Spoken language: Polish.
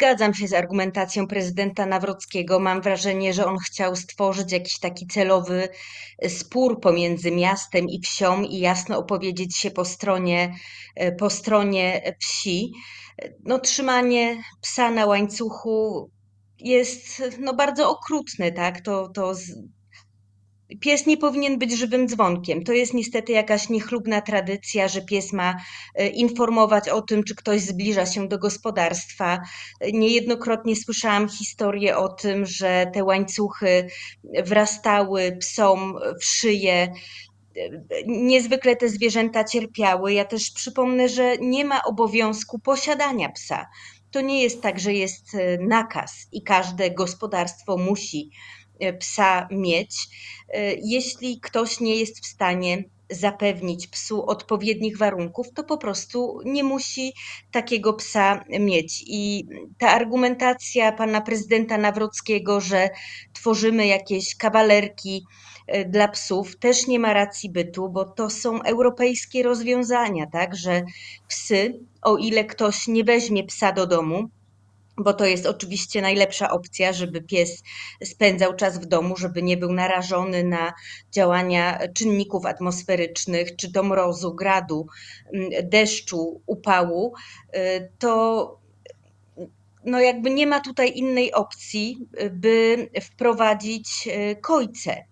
zgadzam się z argumentacją prezydenta Nawrockiego. Mam wrażenie, że on chciał stworzyć jakiś taki celowy e, spór pomiędzy miastem i wsią i jasno opowiedzieć się po stronie, e, po stronie wsi. No, trzymanie psa na łańcuchu jest no, bardzo okrutne, tak? To, to. Pies nie powinien być żywym dzwonkiem. To jest niestety jakaś niechlubna tradycja, że pies ma e, informować o tym, czy ktoś zbliża się do gospodarstwa. Niejednokrotnie słyszałam historię o tym, że te łańcuchy wrastały psom w szyję. Niezwykle te zwierzęta cierpiały. Ja też przypomnę, że nie ma obowiązku posiadania psa. To nie jest tak, że jest e, nakaz i każde gospodarstwo musi psa mieć. E, Jeśli ktoś nie jest w stanie zapewnić psu odpowiednich warunków, to po prostu nie musi takiego psa mieć. I ta argumentacja pana prezydenta Nawrockiego, że tworzymy jakieś kawalerki e, dla psów, też nie ma racji bytu, bo to są europejskie rozwiązania, tak, że psy, o ile ktoś nie weźmie psa do domu, bo to jest oczywiście najlepsza opcja, żeby pies spędzał czas w domu, żeby nie był narażony na działania czynników atmosferycznych, czy to mrozu, gradu, mm, deszczu, upału, y, to no jakby nie ma tutaj innej opcji, by wprowadzić y, kojce.